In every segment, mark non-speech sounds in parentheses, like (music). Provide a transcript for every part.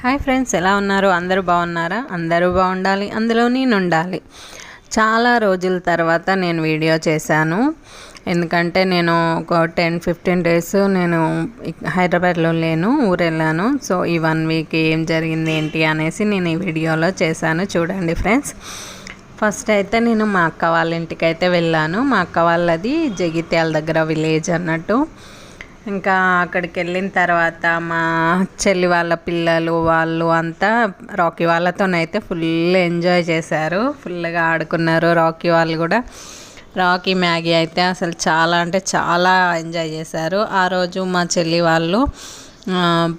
Hi friends ఎలా ఉన్నారు? అందరూ బాగున్నారా? అందరూ బాగుండాలి అందులో నేను ఉండాలి చాలా రోజుల తర్వాత నేను వీడియో చేశాను. ఎందుకంటే నేను ఒక టెన్ ఫిఫ్టీన్ డేస్ నేను హైదరాబాద్లో లేను ఊరు వెళ్ళాను సో ఈ వన్ వీక్ ఏం జరిగింది ఏంటి అనేసి నేను ఈ వీడియోలో చేశాను. చూడండి ఫ్రెండ్స్. ఫస్ట్ అయితే నేను మా అక్క వాళ్ళ ఇంటికి అయితే వెళ్ళాను. మా అక్క వాళ్ళది జగిత్యాల దగ్గర విలేజ్ అన్నట్టు. ఇంకా అక్కడికి వెళ్ళిన తర్వాత మా చెల్లి వాళ్ళ పిల్లలు వాళ్ళు అంతా రాకీ వాళ్ళతోనైతే ఫుల్ ఎంజాయ్ చేశారు. ఫుల్గా ఆడుకున్నారు రాకీ వాళ్ళు కూడా. రాకీ మ్యాగీ అయితే అసలు చాలా అంటే చాలా ఎంజాయ్ చేశారు. ఆ రోజు మా చెల్లి వాళ్ళు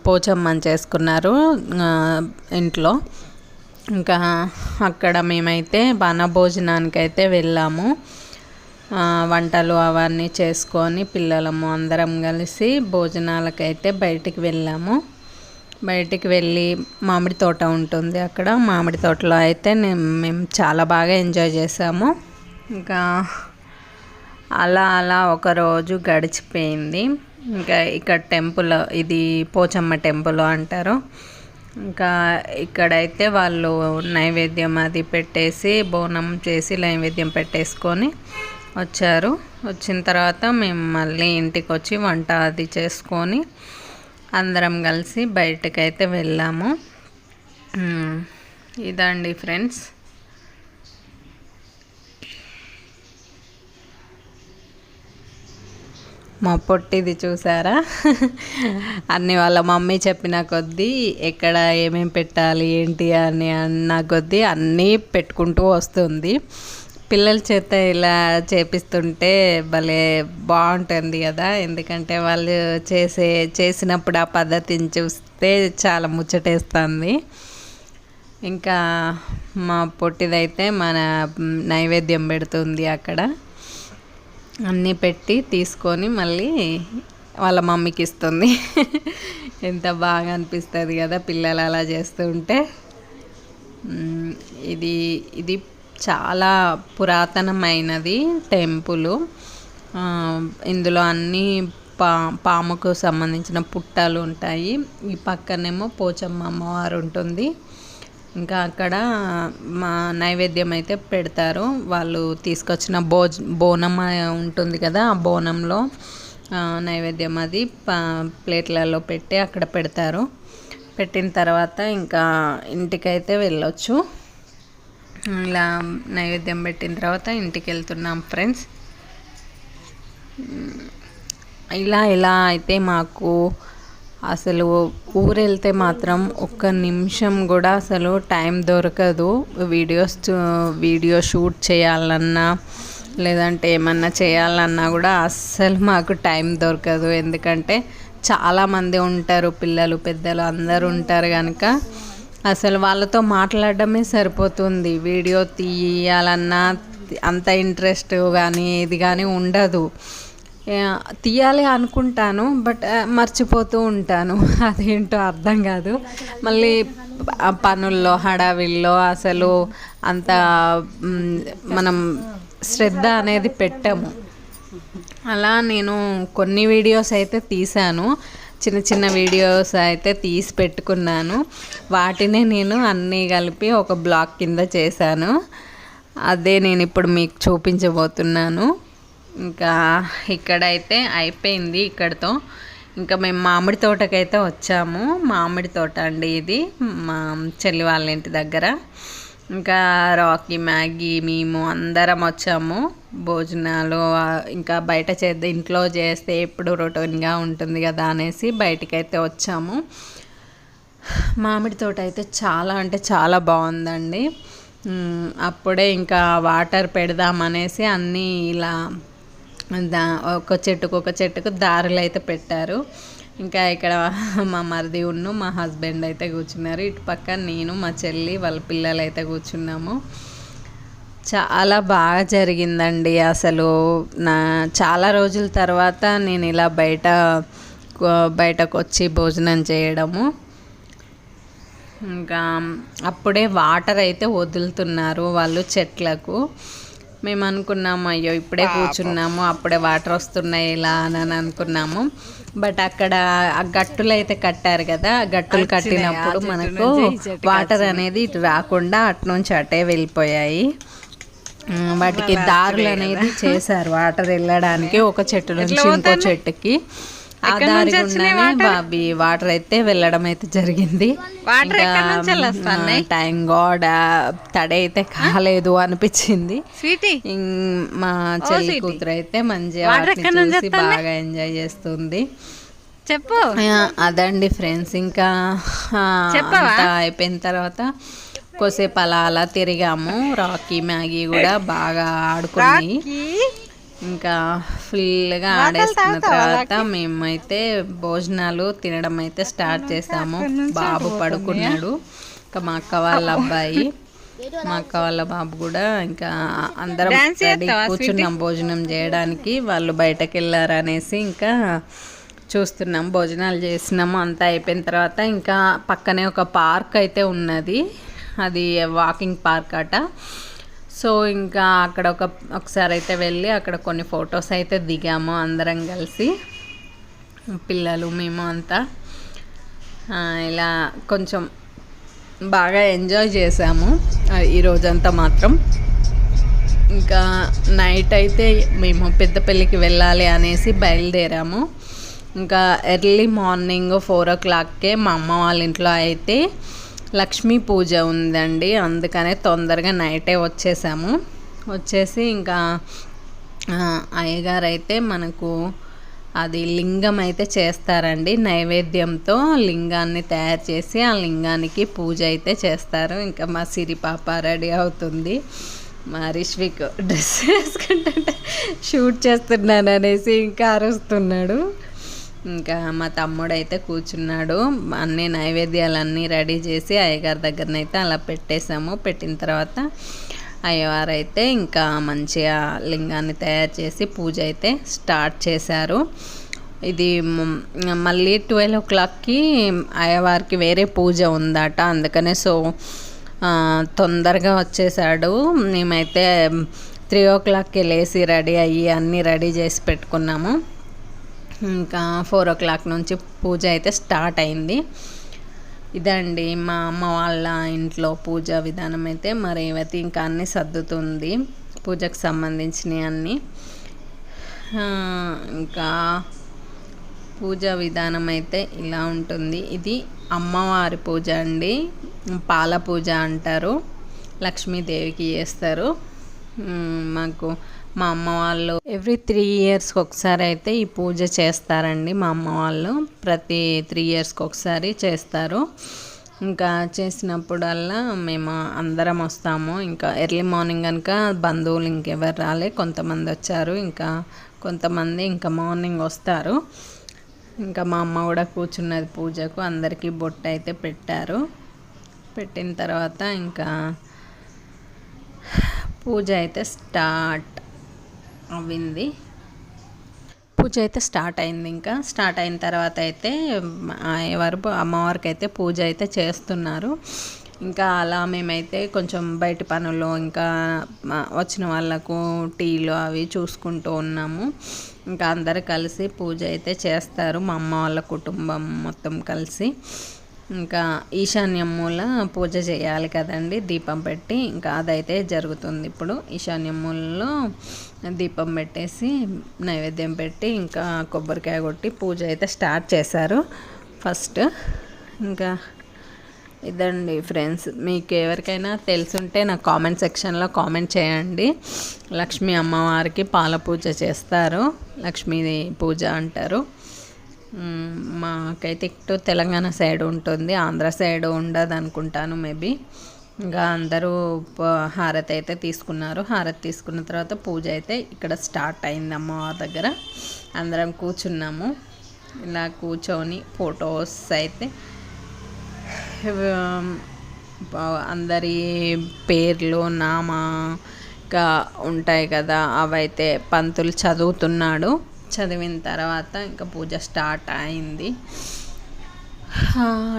పోచమ్మని చేసుకున్నారు ఇంట్లో. ఇంకా అక్కడ మేమైతే వన భోజనానికి అయితే వెళ్ళాము. వంటలు అవన్నీ చేసుకొని పిల్లలము అందరం కలిసి భోజనాలకైతే బయటికి వెళ్ళాము. బయటికి వెళ్ళి మామిడి తోట ఉంటుంది అక్కడ. మామిడి తోటలో అయితే మేము చాలా బాగా ఎంజాయ్ చేసాము ఇంకా అలా అలా ఒక రోజు గడిచిపోయింది. ఇంకా ఇక్కడ టెంపుల్ ఇది పోచమ్మ టెంపుల్ అంటారు. ఇంకా ఇక్కడైతే వాళ్ళు నైవేద్యం అది పెట్టేసి బోనం చేసి నైవేద్యం పెట్టేసుకొని వచ్చారు. వచ్చిన తర్వాత మేము మళ్ళీ ఇంటికి వచ్చి వంట అది చేసుకొని అందరం కలిసి బయటకైతే వెళ్ళాము. ఇదండి ఫ్రెండ్స్. మా పొట్టిది చూసారా? (laughs) అన్ని వాళ్ళ మమ్మీ చెప్పిన కొద్దీ ఎక్కడ ఏమేమి పెట్టాలి ఏంటి అని అన్న కొద్దీ అన్నీ పెట్టుకుంటూ వస్తుంది. పిల్లల చేత ఇలా చేపిస్తుంటే భలే బాగుంటుంది కదా. ఎందుకంటే వాళ్ళు చేసే చేసినప్పుడు ఆ పద్ధతిని చూస్తే చాలా ముచ్చటేస్తుంది. ఇంకా మా పొట్టిదైతే మన నైవేద్యం పెడుతుంది అక్కడ. అన్నీ పెట్టి తీసుకొని మళ్ళీ వాళ్ళ మమ్మీకి ఇస్తుంది. ఎంత బాగా అనిపిస్తుంది కదా పిల్లలు అలా చేస్తూ ఉంటే. ఇది ఇది చాలా పురాతనమైనది టెంపుల్. ఇందులో అన్ని పా పాముకు సంబంధించిన పుట్టాలు ఉంటాయి. ఈ పక్కనేమో పోచమ్మ అమ్మవారు ఉంటుంది. ఇంకా అక్కడ మా నైవేద్యం అయితే పెడతారు. వాళ్ళు తీసుకొచ్చిన భోజ బోనం ఉంటుంది కదా ఆ బోనంలో నైవేద్యం అది ప్లేట్లలో పెట్టి అక్కడ పెడతారు. పెట్టిన తర్వాత ఇంకా ఇంటికైతే వెళ్ళొచ్చు. ఇలా నైవేద్యం పెట్టిన తర్వాత ఇంటికి వెళ్తున్నాం ఫ్రెండ్స్ ఇలా ఇలా అయితే మాకు అసలు ఊరు వెళ్తే మాత్రం ఒక్క నిమిషం కూడా అసలు టైం దొరకదు. వీడియోస్ చూ- వీడియో షూట్ చేయాలన్నా లేదంటే ఏమన్నా చేయాలన్నా కూడా అస్సలు మాకు టైం దొరకదు. ఎందుకంటే చాలామంది ఉంటారు పిల్లలు పెద్దలు అందరూ ఉంటారు కనుక అసలు వాళ్ళతో మాట్లాడడమే సరిపోతుంది. వీడియో తీయాలన్నా అంత ఇంట్రెస్ట్ కానీ ఇది కానీ ఉండదు. తీయాలి అనుకుంటాను బట్ మర్చిపోతూ ఉంటాను. (laughs) అదేంటో అర్థం కాదు. మళ్ళీ పనుల్లో హడావిల్లో అసలు అంత మనం శ్రద్ధ అనేది పెట్టము. అలా నేను కొన్ని వీడియోస్ అయితే తీశాను. చిన్న చిన్న వీడియోస్ అయితే తీసి పెట్టుకున్నాను. వాటినే నేను అన్నీ కలిపి ఒక బ్లాగ్ కింద చేశాను. అదే నేను ఇప్పుడు మీకు చూపించబోతున్నాను. ఇంకా ఇక్కడైతే అయిపోయింది ఇక్కడతో. ఇంకా మేము మామిడి తోటకైతే వచ్చాము. మామిడి తోట అండి ఇది. మా చెల్లి వాళ్ళ ఇంటి దగ్గర. ఇంకా రాకీ మ్యాగీ మేము అందరం వచ్చాము. భోజనాలు ఇంకా బయట చేద్దాం ఇంట్లో చేస్తే ఎప్పుడు రొటీన్గా ఉంటుంది కదా అనేసి బయటికైతే వచ్చాము. మామిడి తోట అయితే చాలా అంటే చాలా బాగుందండి. అప్పుడే ఇంకా వాటర్ పెడదామనేసి అన్నీ ఇలా దా ఒక చెట్టుకు ఒక చెట్టుకు దారులు అయితే పెట్టారు. ఇంకా ఇక్కడ మా మరిది ఉన్ను మా హస్బెండ్ అయితే కూర్చున్నారు. ఇటు పక్క నేను మా చెల్లి వాళ్ళ పిల్లలు అయితే కూర్చున్నాము. చాలా బాగా జరిగిందండి అసలు. నా చాలా రోజుల తర్వాత నేను ఇలా బయట బయటకు వచ్చి భోజనం చేయడము. ఇంకా అప్పుడే వాటర్ అయితే వదులుతున్నారు వాళ్ళు చెట్లకు. మేము అనుకున్నాము అయ్యో ఇప్పుడే కూర్చున్నాము అప్పుడే వాటర్ వస్తున్నాయి ఇలా అని అని అనుకున్నాము. బట్ అక్కడ ఆ గట్టులు అయితే కట్టారు కదా ఆ గట్టులు కట్టినప్పుడు మనకు వాటర్ అనేది ఇటు రాకుండా అటు నుంచి అటే వెళ్ళిపోయాయి. వాటికి దారులు అనేది చేశారు వాటర్ వెళ్ళడానికి ఒక చెట్టు నుంచి ఇంకో చెట్టుకి. బాబీ వాటర్ అయితే వెళ్ళడం అయితే జరిగింది. థ్యాంక్ గాడ్ తడి అయితే కాలేదు అనిపించింది. మా చెల్లి కూతురు అయితే మంచిగా చూసి బాగా ఎంజాయ్ చేస్తుంది. చెప్పు. అదండి ఫ్రెండ్స్ ఇంకా అయిపోయిన తర్వాత కొద్దిసేపు అలా అలా తిరిగాము. రాకీ మ్యాగీ కూడా బాగా ఆడుకున్నాయి ఇంకా ఫుల్గా ఆడేసుకున్న తర్వాత మేమైతే భోజనాలు తినడం అయితే స్టార్ట్ చేసాము. బాబు పడుకున్నాడు. ఇంకా మా అక్క వాళ్ళ అబ్బాయి మా అక్క వాళ్ళ బాబు కూడా ఇంకా అందరం కూర్చున్నాం భోజనం చేయడానికి. వాళ్ళు బయటకు వెళ్ళారు అనేసి ఇంకా చూస్తున్నాం భోజనాలు చేసినాము. అంతా అయిపోయిన తర్వాత ఇంకా పక్కనే ఒక పార్క్ అయితే ఉన్నది. అది వాకింగ్ పార్క్ అట. సో ఇంకా అక్కడ ఒక ఒకసారి అయితే వెళ్ళి అక్కడ కొన్ని ఫొటోస్ అయితే దిగాము అందరం కలిసి. పిల్లలు మేము అంతా. ఇలా కొంచెం బాగా ఎంజాయ్ చేసాము. ఈ రోజంతా మాత్రం. ఇంకా నైట్ అయితే మేము పెద్దపల్లికి వెళ్ళాలి అనేసి బయలుదేరాము. ఇంకా ఎర్లీ మార్నింగ్ ఫోర్ ఓ క్లాక్కే మా అమ్మ వాళ్ళ ఇంట్లో అయితే లక్ష్మీ పూజ ఉందండి. అందుకనే తొందరగా నైటే వచ్చేసాము. వచ్చేసి ఇంకా అయ్యగారు అయితే మనకు అది లింగం అయితే చేస్తారండి. నైవేద్యంతో లింగాన్ని తయారు చేసి ఆ లింగానికి పూజ అయితే చేస్తారు. ఇంకా మా సిరి పాప రెడీ అవుతుంది. మా రిష్విక్ డ్రెస్ వేసుకుంటే షూట్ చేస్తున్నాను అనేసి ఇంకా అరుస్తున్నాడు. ఇంకా మా తమ్ముడు అయితే కూర్చున్నాడు. అన్ని నైవేద్యాలన్నీ రెడీ చేసి అయ్యగారి దగ్గరనైతే అలా పెట్టేశాము. పెట్టిన తర్వాత అయ్యవారు అయితే ఇంకా మంచిగా లింగాన్ని తయారు చేసి పూజ అయితే స్టార్ట్ చేశారు. ఇది మళ్ళీ ట్వెల్వ్ ఓ క్లాక్కి అయ్యవారికి వేరే పూజ ఉందట. అందుకనే సో తొందరగా వచ్చేసాడు మేమైతే త్రీ ఓ క్లాక్కి లేచి రెడీ అయ్యి అన్నీ రెడీ చేసి పెట్టుకున్నాము. ఇంకా ఫోర్ ఓ క్లాక్ నుంచి పూజ అయితే స్టార్ట్ అయింది. ఇదండి మా అమ్మ వాళ్ళ ఇంట్లో పూజ విధానం అయితే మా రేవతి ఇంకా అన్నీ సర్దుతుంది పూజకు సంబంధించినవి అన్నీ. ఇంకా పూజ విధానం అయితే ఇలా ఉంటుంది. ఇది అమ్మవారి పూజ అండి. పాల పూజ అంటారు. లక్ష్మీదేవికి చేస్తారు. మాకు మా అమ్మ వాళ్ళు ఎవ్రీ త్రీ ఇయర్స్కి ఒకసారి అయితే ఈ పూజ చేస్తారండి మా అమ్మ వాళ్ళు. ప్రతి త్రీ ఇయర్స్కి ఒకసారి చేస్తారు. ఇంకా చేసినప్పుడల్లా మేము అందరం వస్తాము. ఇంకా ఎర్లీ మార్నింగ్ కనుక బంధువులు ఇంకెవరు రాలే కొంతమంది వచ్చారు. ఇంకా కొంతమంది ఇంకా మార్నింగ్ వస్తారు. ఇంకా మా అమ్మ కూడా కూర్చున్నది పూజకు. అందరికీ బొట్టు అయితే పెట్టారు. పెట్టిన తర్వాత ఇంకా పూజ అయితే స్టార్ట్ అవ్వింది. పూజ అయితే స్టార్ట్ అయింది ఇంకా. స్టార్ట్ అయిన తర్వాత అయితే ఎవరు అమ్మవారికి అయితే పూజ అయితే చేస్తున్నారు. ఇంకా అలా మేమైతే కొంచెం బయట పనులు ఇంకా వచ్చిన వాళ్ళకు టీలు అవి చూసుకుంటూ ఉన్నాము. ఇంకా అందరు కలిసి పూజ అయితే చేస్తారు. మా అమ్మ వాళ్ళ కుటుంబం మొత్తం కలిసి. ఇంకా ఈశాన్యం మూల పూజ చేయాలి కదండి దీపం పెట్టి. ఇంకా అదైతే జరుగుతుంది ఇప్పుడు. ఈశాన్యం మూలలో దీపం పెట్టేసి నైవేద్యం పెట్టి ఇంకా కొబ్బరికాయ కొట్టి పూజ అయితే స్టార్ట్ చేశారు. ఫస్ట్ ఇంకా ఇదండి ఫ్రెండ్స్ మీకు ఎవరికైనా తెలుసుంటే నాకు కామెంట్ సెక్షన్లో కామెంట్ చేయండి. లక్ష్మీ అమ్మవారికి పాల పూజ చేస్తారు లక్ష్మీ పూజ అంటారు. మాకైతే ఇటు తెలంగాణ సైడ్ ఉంటుంది. ఆంధ్ర సైడ్ ఉండదు అనుకుంటాను మేబీ. ఇంకా అందరూ హారతి అయితే తీసుకున్నారు. హారతి తీసుకున్న తర్వాత పూజ అయితే ఇక్కడ స్టార్ట్ అయింది అమ్మవారి దగ్గర. అందరం కూర్చున్నాము. ఇలా కూర్చొని ఫొటోస్ అయితే అందరి పేర్లు నామా ఇంకా ఉంటాయి కదా అవైతే పంతులు చదువుతున్నాడు. చదివిన తర్వాత ఇంకా పూజ స్టార్ట్ అయింది.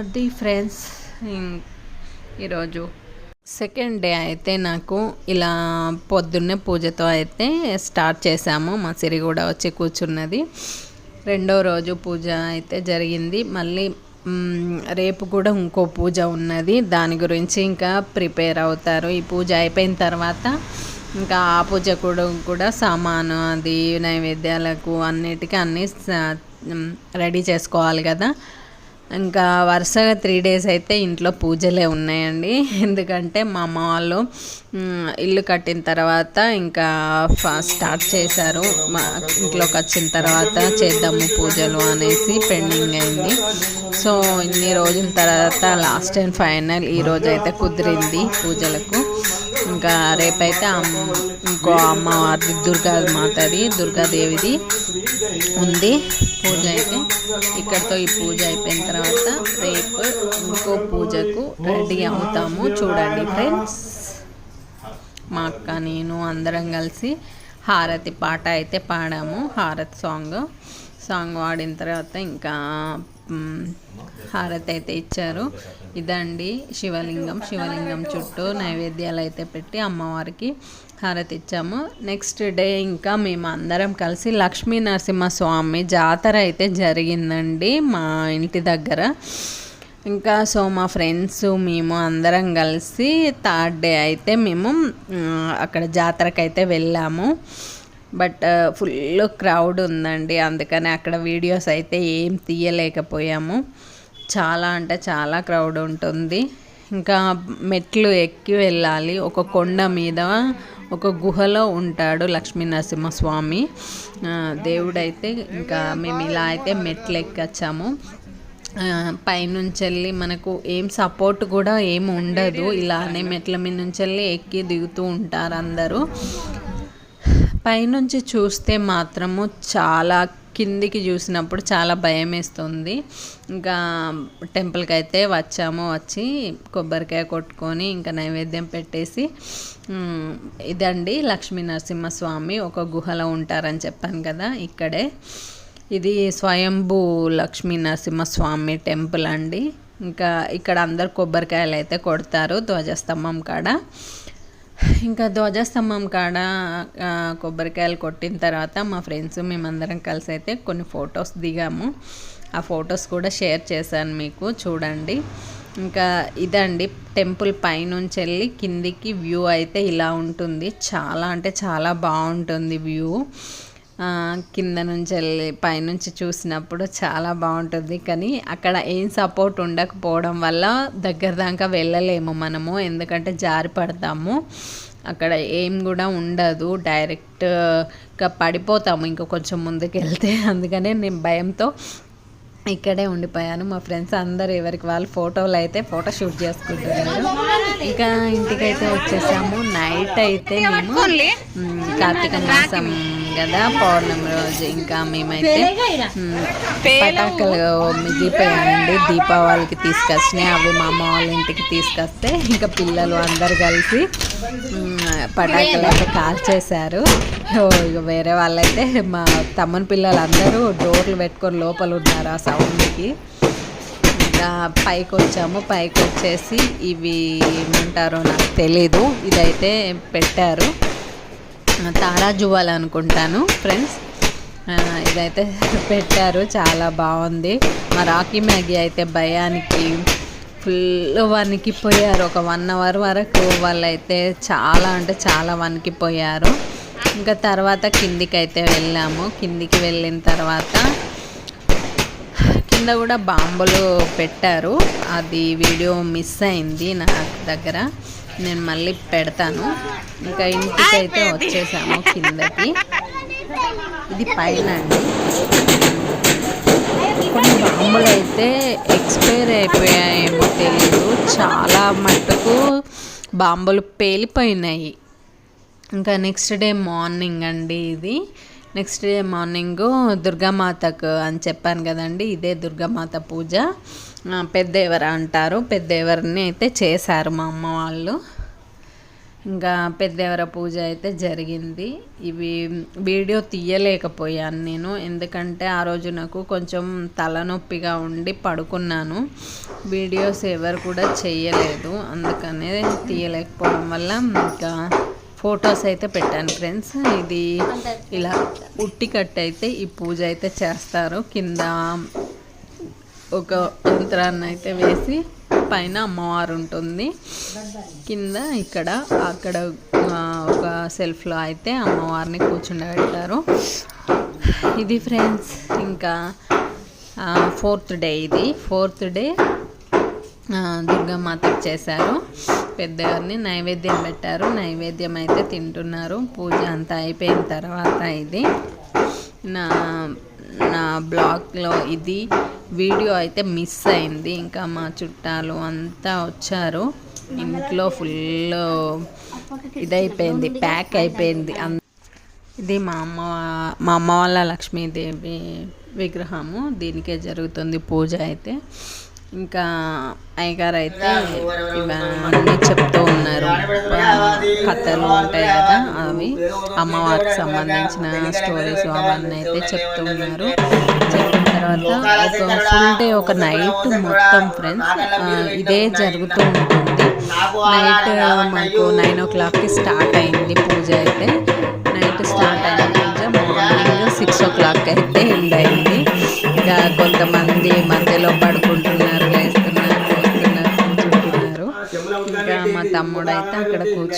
అది ఫ్రెండ్స్ ఈరోజు సెకండ్ డే అయితే నాకు ఇలా పొద్దున్నే పూజతో అయితే స్టార్ట్ చేశాము. మా సిరి కూడా వచ్చి కూర్చున్నది. రెండో రోజు పూజ అయితే జరిగింది. మళ్ళీ రేపు కూడా ఇంకో పూజ ఉన్నది. దాని గురించి ఇంకా ప్రిపేర్ అవుతారు. ఈ పూజ అయిపోయిన తర్వాత ఇంకా ఆ పూజ కూడా కూడా సామాను అది నైవేద్యాలకు అన్నిటికీ అన్నీ రెడీ చేసుకోవాలి కదా. ఇంకా వరుసగా త్రీ డేస్ అయితే ఇంట్లో పూజలే ఉన్నాయండి. ఎందుకంటే మా అమ్మ వాళ్ళు ఇల్లు కట్టిన తర్వాత ఇంకా స్టార్ట్ చేశారు. మా ఇంట్లోకి వచ్చిన తర్వాత చేద్దాము పూజలు అనేసి పెండింగ్ అయింది. సో ఇన్ని రోజుల తర్వాత లాస్ట్ అండ్ ఫైనల్ ఈ రోజైతే అయితే కుదిరింది పూజలకు. ఇంకా రేపైతే ఇంకో అమ్మవారి దుర్గా మాతది దుర్గాదేవిది ఉంది. పూజ అయితే ఇక్కడతో ఈ పూజ అయిపోయిన తర్వాత రేపు ఇంకో పూజకు రెడీ అవుతాము. చూడండి ఫ్రెండ్స్. మా అక్క నేను అందరం కలిసి హారతి పాట అయితే పాడాము. హారతి సాంగ్. సాంగ్ వాడిన తర్వాత ఇంకా హారతి అయితే ఇచ్చారు. ఇదండి శివలింగం. శివలింగం చుట్టూ నైవేద్యాలు అయితే పెట్టి అమ్మవారికి హారతి ఇచ్చాము. నెక్స్ట్ డే ఇంకా మేము అందరం కలిసి లక్ష్మీ నరసింహస్వామి జాతర అయితే జరిగిందండి మా ఇంటి దగ్గర. ఇంకా సో మా ఫ్రెండ్స్ మేము అందరం కలిసి థర్డ్ డే అయితే మేము అక్కడ జాతరకి అయితే వెళ్ళాము బట్ ఫుల్ క్రౌడ్ ఉందండి. అందుకని అక్కడ వీడియోస్ అయితే ఏం తీయలేకపోయాము. చాలా అంటే చాలా క్రౌడ్ ఉంటుంది. ఇంకా మెట్లు ఎక్కి వెళ్ళాలి. ఒక కొండ మీద ఒక గుహలో ఉంటాడు లక్ష్మీ నరసింహస్వామి దేవుడైతే ఇంకా మేము ఇలా అయితే మెట్లు ఎక్కొచ్చాము పైనుంచి వెళ్ళి మనకు ఏం సపోర్ట్ కూడా ఏం ఉండదు. ఇలానే మెట్ల మీద నుంచి వెళ్ళి ఎక్కి దిగుతూ ఉంటారు అందరూ. పైనుంచి చూస్తే మాత్రము చాలా కిందికి చూసినప్పుడు చాలా భయం వేస్తుంది ఇంకా టెంపుల్కి అయితే వచ్చాము వచ్చి కొబ్బరికాయ కొట్టుకొని ఇంకా నైవేద్యం పెట్టేసి ఇదండి లక్ష్మీ నరసింహస్వామి ఒక గుహలో ఉంటారని చెప్పాను కదా ఇక్కడే. ఇది స్వయంభూ లక్ష్మీ నరసింహస్వామి టెంపుల్ అండి. ఇంకా ఇక్కడ అందరు కొబ్బరికాయలు అయితే కొడతారు ధ్వజస్తంభం కాడ. ఇంకా ధ్వజస్తంభం కాడ కొబ్బరికాయలు కొట్టిన తర్వాత మా ఫ్రెండ్స్ మేమందరం కలిసి అయితే కొన్ని ఫొటోస్ దిగాము. ఆ ఫొటోస్ కూడా షేర్ చేశాను మీకు చూడండి. ఇంకా ఇదండి టెంపుల్ పైనుంచి వెళ్ళి కిందికి వ్యూ అయితే ఇలా ఉంటుంది. చాలా అంటే చాలా బాగుంటుంది వ్యూ. కింద నుంచి వెళ్ళి పైనుంచి చూసినప్పుడు చాలా బాగుంటుంది. కానీ అక్కడ ఏం సపోర్ట్ ఉండకపోవడం వల్ల దగ్గర దాకా వెళ్ళలేము మనము. ఎందుకంటే జారి పడతాము. అక్కడ ఏం కూడా ఉండదు. డైరెక్ట్గా పడిపోతాము. ఇంకా కొంచెం ముందుకు వెళ్తే (laughs) అందుకనే నేను భయంతో ఇక్కడే ఉండిపోయాను. మా ఫ్రెండ్స్ అందరు ఎవరికి వాళ్ళు ఫోటోలు అయితే ఫోటో షూట్ చేసుకుంటున్నారు. ఇంకా ఇంటికైతే వచ్చేసాము. నైట్ అయితే మేము కార్తీక మాసం కదా పౌర్ణమి రోజు ఇంకా మేమైతే పటాకులు మిగిలిపోయాయండి దీపావళికి తీసుకొచ్చినాయి. అవి మా అమ్మ వాళ్ళ ఇంటికి తీసుకొస్తే ఇంకా పిల్లలు అందరు కలిసి పటాకులు అయితే కాల్చేశారు ఇక వేరే వాళ్ళైతే మా తమ్మని పిల్లలు అందరూ డోర్లు పెట్టుకొని లోపల ఉన్నారు ఆ సౌండ్కి. ఇంకా పైకి వచ్చాము పైకి వచ్చేసి ఇవి ఏమంటారో నాకు తెలీదు. ఇదైతే పెట్టారు. తారా జువాల్ అనుకుంటాను ఫ్రెండ్స్. ఇదైతే (laughs) పెట్టారు. చాలా బాగుంది. మా రాకీ మ్యాగీ అయితే భయానికి ఫుల్ వణికిపోయారు ఒక వన్ అవర్ వరకు వాళ్ళైతే చాలా అంటే చాలా వణికిపోయారు ఇంకా తర్వాత కిందికి అయితే వెళ్ళాము. కిందికి వెళ్ళిన తర్వాత కింద కూడా బాంబులు పెట్టారు. అది వీడియో మిస్ అయింది నా దగ్గర. నేను మళ్ళీ పెడతాను. ఇంకా ఇంటికి అయితే వచ్చేసాము కిందకి. ఇది పైన అండి. కొన్ని బాంబులు అయితే ఎక్స్పైర్ అయిపోయాయేమో తెలియదు చాలా మట్టుకు బాంబులు పేలిపోయినాయి. ఇంకా నెక్స్ట్ డే మార్నింగ్ అండి ఇది. నెక్స్ట్ డే మార్నింగ్ దుర్గామాతకు అని చెప్పాను కదండి ఇదే దుర్గామాత పూజ. పెద్దేవర అంటారు. పెద్దేవరిని అయితే చేశారు మా అమ్మ వాళ్ళు. ఇంకా పెద్దెవర పూజ అయితే జరిగింది. ఇవి వీడియో తీయలేకపోయాను నేను. ఎందుకంటే ఆ రోజు నాకు కొంచెం తలనొప్పిగా ఉండి పడుకున్నాను. వీడియోస్ ఎవరు కూడా చేయలేదు. అందుకనే తీయలేకపోవడం వల్ల ఇంకా ఫొటోస్ అయితే పెట్టాను ఫ్రెండ్స్. ఇది ఇలా ఉట్టికట్టు అయితే ఈ పూజ అయితే చేస్తారు. కింద ఒక యంత్రాన్ని అయితే వేసి పైన అమ్మవారు ఉంటుంది. కింద ఇక్కడ అక్కడ ఒక సెల్ఫ్లో అయితే అమ్మవారిని కూర్చుండబెట్టారు. ఇది ఫ్రెండ్స్ ఇంకా ఫోర్త్ డే ఇది. ఫోర్త్ డే ఆ, చేశారు. పెద్దవారిని నైవేద్యం పెట్టారు. నైవేద్యం అయితే తింటున్నారు. పూజ అంతా అయిపోయిన తర్వాత ఇది. నా నా బ్లాగ్లో ఇది. వీడియో అయితే మిస్ అయింది. ఇంకా మా చుట్టాలు అంతా వచ్చారు. ఇంట్లో ఫుల్ ఇదైపోయింది ప్యాక్ అయిపోయింది. అం- ఇది మా అమ్మ మా అమ్మ వాళ్ళ లక్ష్మీదేవి విగ్రహము. దీనికే జరుగుతుంది పూజ అయితే. ఇంకా అయ్యగారు అయితే ఇవన్నీ చెప్తూ ఉన్నారు. కథలు ఉంటాయి కదా అవి. అమ్మవారికి సంబంధించిన స్టోరీస్ అవన్నీ అయితే చెప్తూ ఉన్నారు. తర్వాత ఒక ఫుల్ డే ఒక నైట్ మొత్తం ఫ్రెండ్స్ ఇదే జరుగుతూ ఉంటుంది. నైట్ మాకు నైన్ ఓ క్లాక్కి స్టార్ట్ అయింది పూజ అయితే. నైట్ స్టార్ట్ అయిన పూజ. మార్నింగ్ సిక్స్ ఓ క్లాక్ అయితే ఎండ్ అయింది ఇంకా కొంతమంది మధ్యలో పడుకుంటున్నారు లేస్తున్నారు వస్తున్నారు కూర్చుంటున్నారు. ఇంకా మా తమ్ముడు అయితే అక్కడ కూడా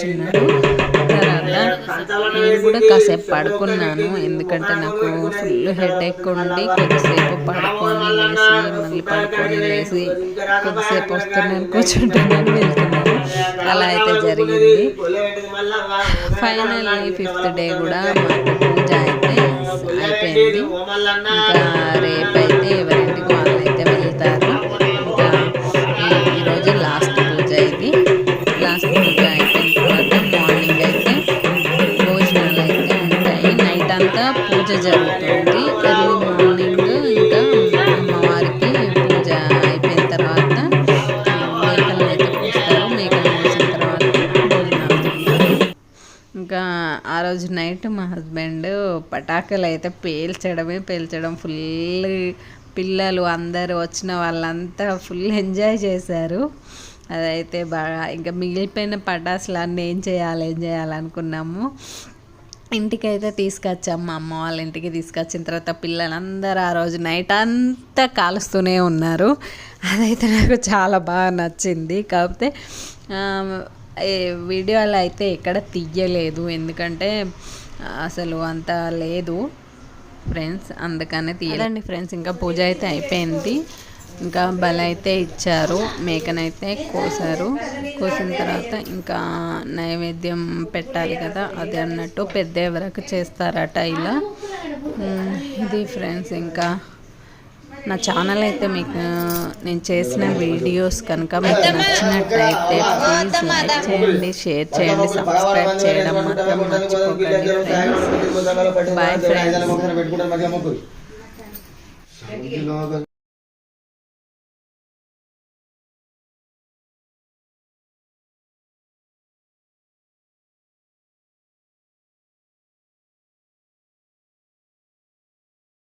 కాసేపు పడుకున్నాను. ఎందుకంటే నాకు ఫుల్ హెడేక్ ఉండి కొద్దిసేపు పడుకొని లేసి మళ్ళీ పడుకొని లేసి కొద్దిసేపు వస్తున్నాను కూర్చుంటున్నాను వెళ్తున్నాను. అలా అయితే జరిగింది. ఫైనల్లీ ఫిఫ్త్ డే కూడా మాకు పూజ అయితే అయిపోయింది. ఇంకా రేపై పటాకులు అయితే పేల్చడమే పేల్చడం. ఫుల్ పిల్లలు అందరూ వచ్చిన వాళ్ళంతా ఫుల్ ఎంజాయ్ చేశారు. అదైతే బాగా ఇంకా మిగిలిపోయిన పటాసులు అన్నీ ఏం చేయాలి ఏం చేయాలనుకున్నాము ఇంటికైతే తీసుకొచ్చాం మా అమ్మ వాళ్ళ ఇంటికి తీసుకొచ్చిన తర్వాత పిల్లలందరూ ఆ రోజు నైట్ అంతా కాలుస్తూనే ఉన్నారు. అదైతే నాకు చాలా బాగా నచ్చింది. కాకపోతే వీడియోలు వీడియోలో అయితే ఎక్కడ తీయలేదు. ఎందుకంటే అసలు అంత లేదు ఫ్రెండ్స్ అందుకనే తీయాలండి ఫ్రెండ్స్ ఇంకా పూజ అయితే అయిపోయింది. ఇంకా బల అయితే ఇచ్చారు మేకనైతే కోసారు. కోసిన తర్వాత ఇంకా నైవేద్యం పెట్టాలి కదా అది అన్నట్టు పెద్ద వరకు చేస్తారట ఇలా. ఇది ఫ్రెండ్స్ ఇంకా నా ఛానల్ అయితే మీకు నేను చేసిన వీడియోస్ కనుక మీకు నచ్చినట్లయితే ప్లీజ్ లైక్ చేయండి షేర్ చేయండి సబ్స్క్రైబ్ చేయడం మాత్రం మర్చిపోకండి. Friends bye friends